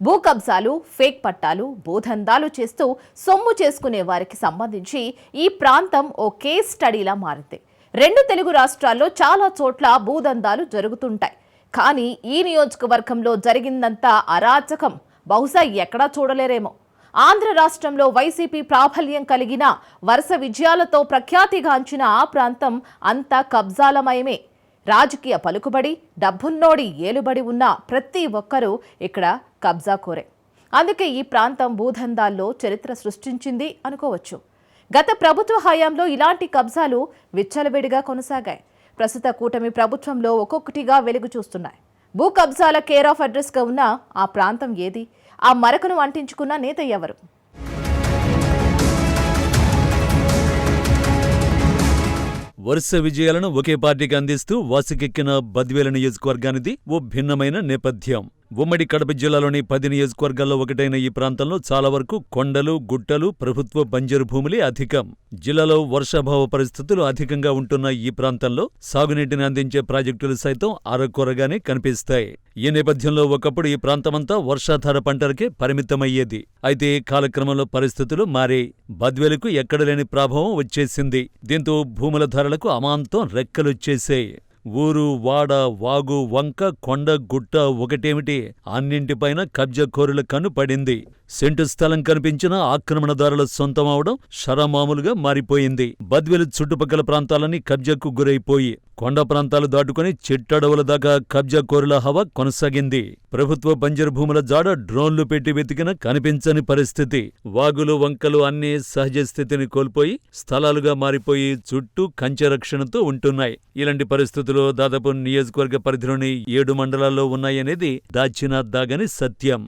భూ కబ్జాలు ఫేక్ పట్టాలు భూధందాలు చేస్తూ సొమ్ము చేసుకునే వారికి సంబంధించి ఈ ప్రాంతం ఓ కేస్ స్టడీలా మారింది. రెండు తెలుగు రాష్ట్రాల్లో చాలా చోట్ల భూదందాలు జరుగుతుంటాయి. కానీ ఈ నియోజకవర్గంలో జరిగిందంతా అరాచకం. బహుశా ఎక్కడా చూడలేరేమో. ఆంధ్ర రాష్ట్రంలో వైసీపీ ప్రాబల్యం కలిగిన వరుస విజయాలతో ప్రఖ్యాతిగాంచిన ఆ ప్రాంతం అంతా కబ్జాలమయమే. రాజకీయ పలుకుబడి డబ్బున్నోడి ఏలుబడి ఉన్న ప్రతి ఒక్కరూ ఇక్కడ కబ్జా కోరే. అందుకే ఈ ప్రాంతం భూధందాల్లో చరిత్ర సృష్టించింది అనుకోవచ్చు. గత ప్రభుత్వ హయాంలో ఇలాంటి కబ్జాలు విచ్చలవిడిగా కొనసాగాయి. ప్రస్తుత కూటమి ప్రభుత్వంలో ఒక్కొక్కటిగా వెలుగు చూస్తున్నాయి. భూ కబ్జాల కేర్ ఆఫ్ అడ్రస్గా ఉన్న ఆ ప్రాంతం ఏది? ఆ మరకను అంటించుకున్న నేత ఎవరు? వరుస విజయాలను ఒకే పార్టీకి అందిస్తూ వాసికెక్కిన బద్వేల నియోజకవర్గానిది ఓ భిన్నమైన నేపథ్యం. ఉమ్మడి కడప జిల్లాలోని పది నియోజకవర్గాల్లో ఒకటైన ఈ ప్రాంతంలో చాలా వరకు కొండలు గుట్టలు ప్రభుత్వ బంజరు భూములే అధికం. జిల్లాలో వర్షాభావ పరిస్థితులు అధికంగా ఉంటున్న ఈ ప్రాంతంలో సాగునీటిని అందించే ప్రాజెక్టులు సైతం అరకొరగానే కనిపిస్తాయి. ఈ నేపథ్యంలో ఒకప్పుడు ఈ ప్రాంతమంతా వర్షాధార పంటలకే పరిమితమయ్యేది. అయితే కాలక్రమంలో పరిస్థితులు మారే బద్వేలకు ఎక్కడలేని ప్రభావం వచ్చేసింది. దీంతో భూముల ధరలకు అమాంతం రెక్కలొచ్చేశాయి ఊరు వాడ వాగు వంక కొండ గుట్ట ఒకటేమిటి? అన్నింటిపైన కబ్జకోరుల కన్ను పడింది. సెంటు స్థలం కనిపించిన ఆక్రమణదారుల సొంతం అవడం షరమామూలుగా మారిపోయింది. బద్వేలు చుట్టుపక్కల ప్రాంతాలన్నీ కబ్జాకు గురైపోయి కొండ ప్రాంతాలు దాటుకుని చిట్టడవుల దాకా కబ్జాకోరుల హవా కొనసాగింది. ప్రభుత్వ బంజరు భూముల జాడ డ్రోన్లు పెట్టి వెతికిన కనిపించని పరిస్థితి. వాగులు వంకలు అన్నీ సహజ స్థితిని కోల్పోయి స్థలాలుగా మారిపోయి చుట్టూ కంచె రక్షణతో ఉంటున్నాయి. ఇలాంటి పరిస్థితులు దాదాపు నియోజకవర్గ పరిధిలోని ఏడు మండలాల్లో ఉన్నాయనేది దాచిన దాగని సత్యం.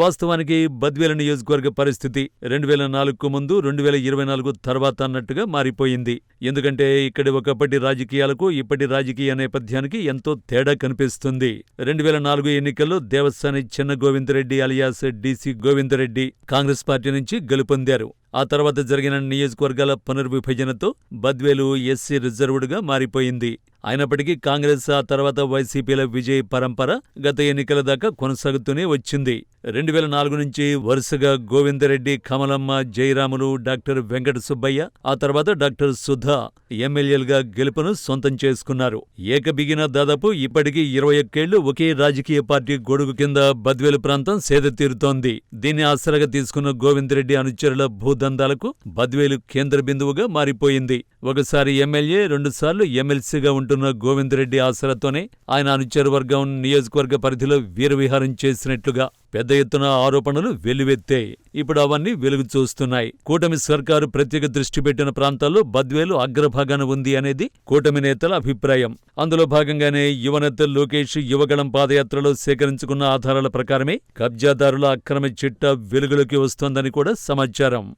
వాస్తవానికి బద్వేల నియోజకవర్గ పరిస్థితి రెండు వేల నాలుగుకు ముందు రెండు వేల ఇరవై నాలుగు తర్వాత అన్నట్టుగా మారిపోయింది. ఎందుకంటే ఇక్కడి ఒకప్పటి రాజకీయాలకు ఇప్పటి రాజకీయ నేపథ్యానికి ఎంతో తేడా కనిపిస్తుంది. రెండు వేల నాలుగు ఎన్నికల్లో దేవస్థాని చిన్న గోవిందరెడ్డి అలియాస్ డిసి గోవిందరెడ్డి కాంగ్రెస్ పార్టీ నుంచి గెలుపొందారు. ఆ తర్వాత జరిగిన నియోజకవర్గాల పునర్విభజనతో బద్వేలు ఎస్సీ రిజర్వ్డ్గా మారిపోయింది. అయినప్పటికీ కాంగ్రెస్ ఆ తర్వాత వైసీపీల విజయ పరంపర గత ఎన్నికల దాకా కొనసాగుతూనే వచ్చింది. రెండు వేల నాలుగు నుంచి వరుసగా గోవిందరెడ్డి కమలమ్మ జయరాములు డాక్టర్ వెంకట సుబ్బయ్య ఆ తర్వాత డాక్టర్ సుధా ఎమ్మెల్యేలుగా గెలుపును సొంతం చేసుకున్నారు. ఏకబిగిన దాదాపు ఇప్పటికీ ఇరవై ఒక్కేళ్ళు ఒకే రాజకీయ పార్టీ గొడుగు కింద బద్వేలు ప్రాంతం సేద తీరుతోంది దీన్ని ఆసరాగా తీసుకున్న గోవిందరెడ్డి అనుచరుల భూదందాలకు బద్వేలు కేంద్ర బిందువుగా మారిపోయింది. ఒకసారి ఎమ్మెల్యే రెండుసార్లు ఎమ్మెల్సీగా ఉంటున్న గోవిందరెడ్డి ఆసరాతోనే ఆయన అనుచరవర్గం నియోజకవర్గ పరిధిలో వీరవిహారం చేసినట్లుగా పెద్ద ఎత్తున ఆరోపణలు వెల్లువెత్తాయి. ఇప్పుడు అవన్నీ వెలుగు చూస్తున్నాయి. కూటమి సర్కారు ప్రత్యేక దృష్టి పెట్టిన ప్రాంతాల్లో బద్వేలు అగ్రభాగాన ఉంది అనేది కూటమి నేతల అభిప్రాయం. అందులో భాగంగానే యువనేత లోకేష్ యువగళం పాదయాత్రలో సేకరించుకున్న ఆధారాల ప్రకారమే కబ్జాదారుల అక్రమ చిట్ట వెలుగులోకి వస్తోందని కూడా సమాచారం.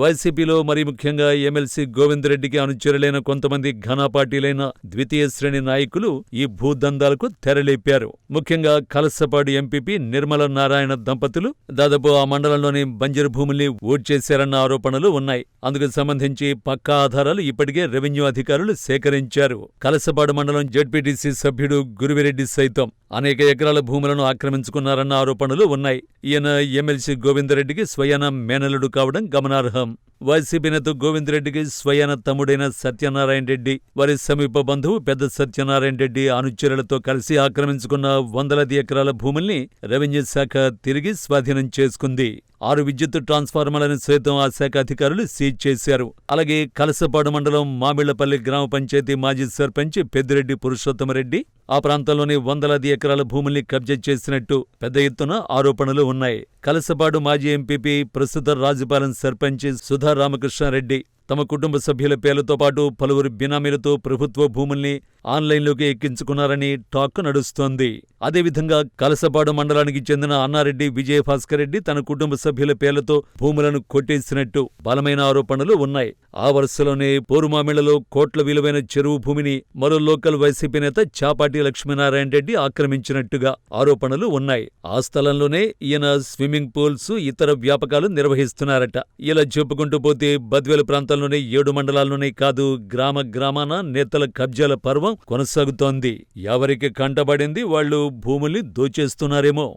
వైసీపీలో మరీ ముఖ్యంగా ఎమ్మెల్సీ గోవిందరెడ్డికి అనుచరులైన కొంతమంది ఘన పార్టీలైన ద్వితీయ శ్రేణి నాయకులు ఈ భూదందాలకు తెరలేపారు. ముఖ్యంగా కలసపాడు ఎంపీపీ నిర్మల నారాయణ దంపతులు దాదాపు ఆ మండలంలోని బంజరు భూముల్ని ఓడ్చేశారన్న ఆరోపణలు ఉన్నాయి. అందుకు సంబంధించి పక్కా ఆధారాలు ఇప్పటికే రెవెన్యూ అధికారులు సేకరించారు. కలసపాడు మండలం జడ్పీటీసీ సభ్యుడు గురువిరెడ్డి సైతం అనేక ఎకరాల భూములను ఆక్రమించుకున్నారన్న ఆరోపణలు ఉన్నాయి. ఈయన ఎమ్మెల్సీ గోవిందరెడ్డికి స్వయాన మేనలుడు కావడం గమనార్హం. వైసీపీ నేత గోవిందరెడ్డికి స్వయాన తమ్ముడైన సత్యనారాయణ రెడ్డి వారి సమీప బంధువు పెద్ద సత్యనారాయణ రెడ్డి అనుచరులతో కలిసి ఆక్రమించుకున్న వందలాది ఎకరాల భూముల్ని రెవెన్యూ శాఖ తిరిగి స్వాధీనం చేసుకుంది. ఆరు విద్యుత్ ట్రాన్స్ఫార్మర్లను సైతం ఆ శాఖ అధికారులు సీజ్ చేశారు. అలాగే కలసపాడు మండలం మామిళ్ళపల్లి గ్రామ పంచాయతీ మాజీ సర్పంచ్ పెద్దిరెడ్డి పురుషోత్తమరెడ్డి ఆ ప్రాంతంలోని వందలాది ఎకరాల భూముల్ని కబ్జా చేసినట్టు పెద్ద ఎత్తున ఆరోపణలు ఉన్నాయి. కలసపాడు మాజీ ఎంపీపీ ప్రస్తుత రాజుపాలెం సర్పంచ్ సుధా రామకృష్ణారెడ్డి తమ కుటుంబ సభ్యుల పేర్లతో పాటు పలువురు బినామీలతో ప్రభుత్వ భూముల్ని ఆన్లైన్లోకి ఎక్కించుకున్నారని టాక్ నడుస్తోంది. అదేవిధంగా కలసపాడు మండలానికి చెందిన అన్నారెడ్డి విజయభాస్కర్ రెడ్డి తన కుటుంబ సభ్యుల పేర్లతో భూములను కొట్టేసినట్టు బలమైన ఆరోపణలు ఉన్నాయి. ఆ వరుసలోనే పోరుమామిళ్ళలో కోట్ల విలువైన చెరువు భూమిని మరో లోకల్ వైసీపీ నేత చాపాటి లక్ష్మీనారాయణ రెడ్డి ఆక్రమించినట్టుగా ఆరోపణలు ఉన్నాయి. ఆ స్థలంలోనే ఈయన స్విమ్మింగ్ పూల్స్ ఇతర వ్యాపకాలు నిర్వహిస్తున్నారట. ఇలా చెప్పుకుంటూ పోతే బద్వేలు ప్రాంతంలో జిల్లాల్లోనే ఏడు మండలాల్లోనే కాదు గ్రామ గ్రామాన నేతల కబ్జాల పర్వం కొనసాగుతోంది. ఎవరికి కంటబడింది వాళ్ళు భూముల్ని దోచేస్తున్నారేమో.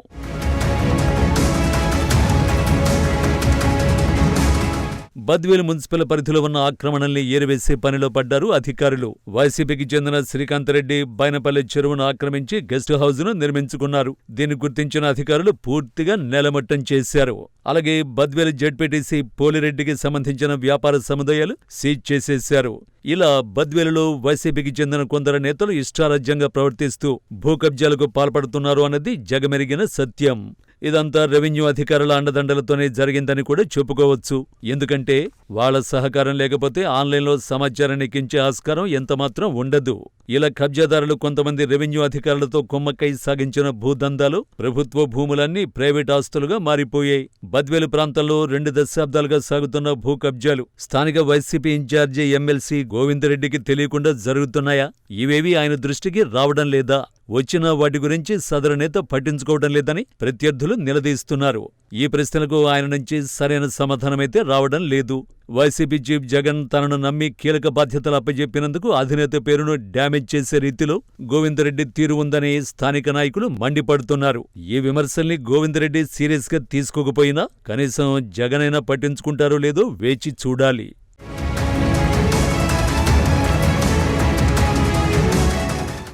బద్వేలు మున్సిపల్ పరిధిలో ఉన్న ఆక్రమణల్ని ఏరివేసే పనిలో పడ్డారు అధికారులు. వైసీపీకి చెందిన శ్రీకాంతరెడ్డి బైనపల్లి చెరువును ఆక్రమించి గెస్ట్ హౌస్ను నిర్మించుకున్నారు. దీన్ని గుర్తించిన అధికారులు పూర్తిగా నేలమట్టం చేశారు. అలాగే బద్వేలు జడ్పీటీసీ పోలిరెడ్డికి సంబంధించిన వ్యాపార సముదాయాలు సీజ్ చేసేశారు. ఇలా బద్వేలులో వైసీపీకి చెందిన కొందరు నేతలు ఇష్టారాజ్యంగా ప్రవర్తిస్తూ భూకబ్జాలకు పాల్పడుతున్నారు అన్నది జగమెరిగిన సత్యం. ఇదంతా రెవెన్యూ అధికారుల అండదండలతోనే జరిగిందని కూడా చెప్పుకోవచ్చు. ఎందుకంటే వాళ్ళ సహకారం లేకపోతే ఆన్లైన్లో సమాచారాన్ని ఎక్కించే ఆస్కారం ఎంతమాత్రం ఉండదు. ఇలా కబ్జాదారులు కొంతమంది రెవెన్యూ అధికారులతో కుమ్మక్కై సాగించిన భూదందాలు ప్రభుత్వ భూములన్నీ ప్రైవేట్ ఆస్తులుగా మారిపోయాయి. బద్వేలు ప్రాంతంలో రెండు దశాబ్దాలుగా సాగుతున్న భూ కబ్జాలు స్థానిక వైసీపీ ఇన్ఛార్జి ఎమ్మెల్సీ గోవిందరెడ్డికి తెలియకుండా జరుగుతున్నాయా? ఇవేవి ఆయన దృష్టికి రావడం లేదా? వచ్చిన వాటి గురించి సదరు నేత పట్టించుకోవడం లేదని ప్రత్యర్థులు నిలదీస్తున్నారు. ఈ ప్రశ్నలకు ఆయన నుంచి సరైన సమాధానమైతే రావడం లేదు. వైసీపీ చీఫ్ జగన్ తనను నమ్మి కీలక బాధ్యతలు అప్పజెప్పినందుకు అధినేత పేరును డ్యామేజ్ చేసే రీతిలో గోవిందరెడ్డి తీరు ఉందని స్థానిక నాయకులు మండిపడుతున్నారు. ఈ విమర్శల్ని గోవిందరెడ్డి సీరియస్గా తీసుకోకపోయినా కనీసం జగనైనా పట్టించుకుంటారో లేదో వేచి చూడాలి.